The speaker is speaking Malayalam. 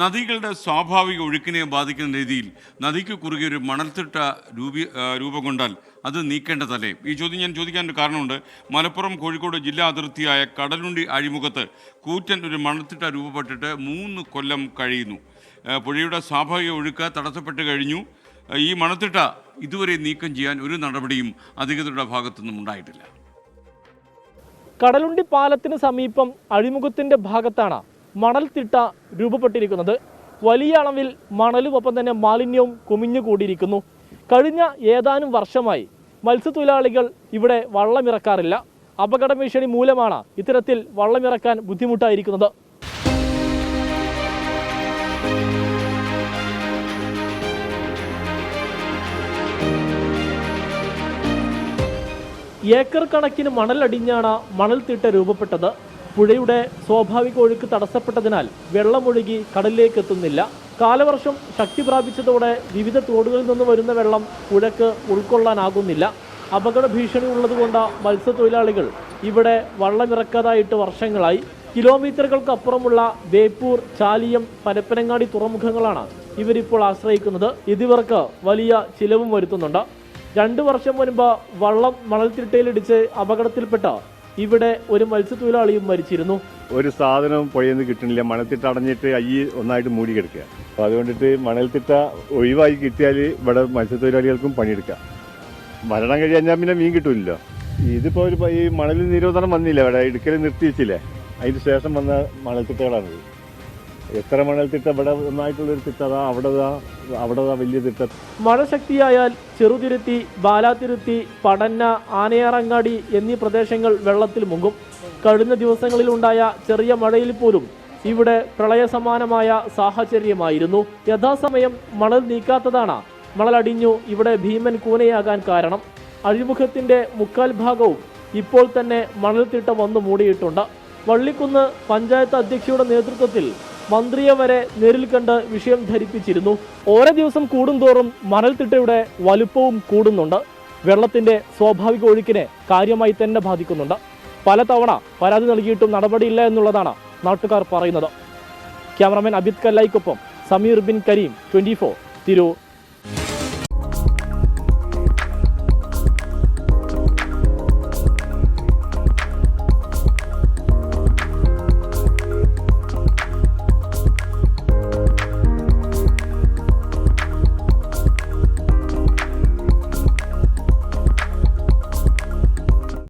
നദികളുടെ സ്വാഭാവിക ഒഴുക്കിനെ ബാധിക്കുന്ന രീതിയിൽ നദിക്ക് കുറുകെ ഒരു മണൽത്തിട്ട രൂപ രൂപം കൊണ്ടാൽ അത് നീക്കേണ്ടതല്ലേ? ഈ ചോദ്യം ഞാൻ ചോദിക്കാൻ ഒരു കാരണമുണ്ട്. മലപ്പുറം കോഴിക്കോട് ജില്ലാ അതിർത്തിയായ കടലുണ്ടി അഴിമുഖത്ത് കൂറ്റൻ ഒരു മണൽത്തിട്ട രൂപപ്പെട്ടിട്ട് മൂന്ന് കൊല്ലം കഴിയുന്നു. പുഴയുടെ സ്വാഭാവിക ഒഴുക്ക് തടസ്സപ്പെട്ട് കഴിഞ്ഞു. ഈ മണൽത്തിട്ട ഇതുവരെ നീക്കം ചെയ്യാൻ ഒരു നടപടിയും അധികൃതരുടെ ഭാഗത്തുനിന്നും ഉണ്ടായിട്ടില്ല. കടലുണ്ടി പാലത്തിന് സമീപം അഴിമുഖത്തിന്റെ ഭാഗത്താണ് മണൽത്തിട്ട രൂപപ്പെട്ടിരിക്കുന്നത്. വലിയ അളവിൽ മണലും ഒപ്പം തന്നെ മാലിന്യവും കുമിഞ്ഞുകൂടിയിരിക്കുന്നു കഴിഞ്ഞ ഏതാനും വർഷമായി മത്സ്യത്തൊഴിലാളികൾ ഇവിടെ വള്ളമിറക്കാറില്ല. അപകട ഭീഷണി മൂലമാണ് ഇത്തരത്തിൽ വള്ളമിറക്കാൻ ബുദ്ധിമുട്ടായിരിക്കുന്നത്. ഏക്കർ കണക്കിന് മണലടിഞ്ഞാണ് മണൽത്തിട്ട രൂപപ്പെട്ടത്. പുഴയുടെ സ്വാഭാവിക ഒഴുക്ക് തടസ്സപ്പെട്ടതിനാൽ വെള്ളമൊഴുകി കടലിലേക്ക് എത്തുന്നില്ല. കാലവർഷം ശക്തി പ്രാപിച്ചതോടെ വിവിധ തോടുകളിൽ നിന്ന് വരുന്ന വെള്ളം പുഴക്ക് ഉൾക്കൊള്ളാനാകുന്നില്ല. അപകട ഭീഷണി ഉള്ളതുകൊണ്ട് മത്സ്യത്തൊഴിലാളികൾ ഇവിടെ വള്ളമിറക്കാതായിട്ട് വർഷങ്ങളായി. കിലോമീറ്ററുകൾക്കപ്പുറമുള്ള ബേപ്പൂർ ചാലിയം പരപ്പനങ്ങാടി തുറമുഖങ്ങളാണ് ഇവരിപ്പോൾ ആശ്രയിക്കുന്നത്. ഇതിവർക്ക് വലിയ ചിലവും വരുത്തുന്നുണ്ട്. രണ്ടു വർഷം മുൻപ് വള്ളം മണൽത്തിട്ടയിലിടിച്ച് അപകടത്തിൽപ്പെട്ട് ഇവിടെ ഒരു മത്സ്യത്തൊഴിലാളിയും മരിച്ചിരുന്നു. ഒരു സാധനം പുഴയിൽ നിന്ന് കിട്ടണില്ല മണൽത്തിട്ട അടഞ്ഞിട്ട് അയ്യി ഒന്നായിട്ട് മൂടി കിടക്കുക. അപ്പോൾ അതുകൊണ്ടിട്ട് മണൽത്തിട്ട ഒഴിവായി കിട്ടിയാൽ ഇവിടെ മത്സ്യത്തൊഴിലാളികൾക്കും പണിയെടുക്കാം. മരണം കഴിഞ്ഞാൽ പിന്നെ മീൻ കിട്ടൂല്ലോ ഇതിപ്പോൾ ഒരു ഈ മണൽ നിരോധനം വന്നില്ല? ഇവിടെ ഇടുക്കൽ നിർത്തി വെച്ചില്ലേ അതിന് ശേഷം വന്ന മണൽത്തിട്ടകളാണിത്. എത്ര മണൽ തിട്ട ഇവിടെ അവിടെ തിട്ടതാ അവിടെതാ വലിയ തിട്ട. മഴ ശക്തിയായാൽ ചെറുതിരുത്തി ബാലാതിരുത്തി പടന്ന ആനയാറങ്ങാടി എന്നീ പ്രദേശങ്ങൾ വെള്ളത്തിൽ മുങ്ങും. കഴിഞ്ഞ ദിവസങ്ങളിൽ ഉണ്ടായ ചെറിയ മഴയിൽ പോലും ഇവിടെ പ്രളയസമാനമായ സാഹചര്യമായിരുന്നു. യഥാസമയം മണൽ നീക്കാത്തതാണ്. മണലടിഞ്ഞു ഇവിടെ ഭീമൻ കൂനയാകാൻ കാരണം. അഴിമുഖത്തിന്റെ മുക്കാൽ ഭാഗവും ഇപ്പോൾ തന്നെ മണൽത്തിട്ട വന്നു മൂടിയിട്ടുണ്ട്. വള്ളിക്കുന്ന് പഞ്ചായത്ത് അധ്യക്ഷയുടെ നേതൃത്വത്തിൽ മന്ത്രിയെ വരെ നേരിൽ കണ്ട് വിഷയം ധരിപ്പിച്ചിരുന്നു. ഓരോ ദിവസം കൂടുന്തോറും മണൽത്തിട്ടയുടെ വലുപ്പവും കൂടുന്നുണ്ട്. വെള്ളത്തിന്റെ സ്വാഭാവിക ഒഴുക്കിനെ കാര്യമായി തന്നെ ബാധിക്കുന്നുണ്ട്. പലതവണ പരാതി നൽകിയിട്ടും നടപടിയില്ല എന്നുള്ളതാണ് നാട്ടുകാർ പറയുന്നത്. ക്യാമറമാൻ അബിത് കല്ലായിക്കൊപ്പം സമീർ ബിൻ കരീം ട്വന്റി ഫോർ തിരൂർ.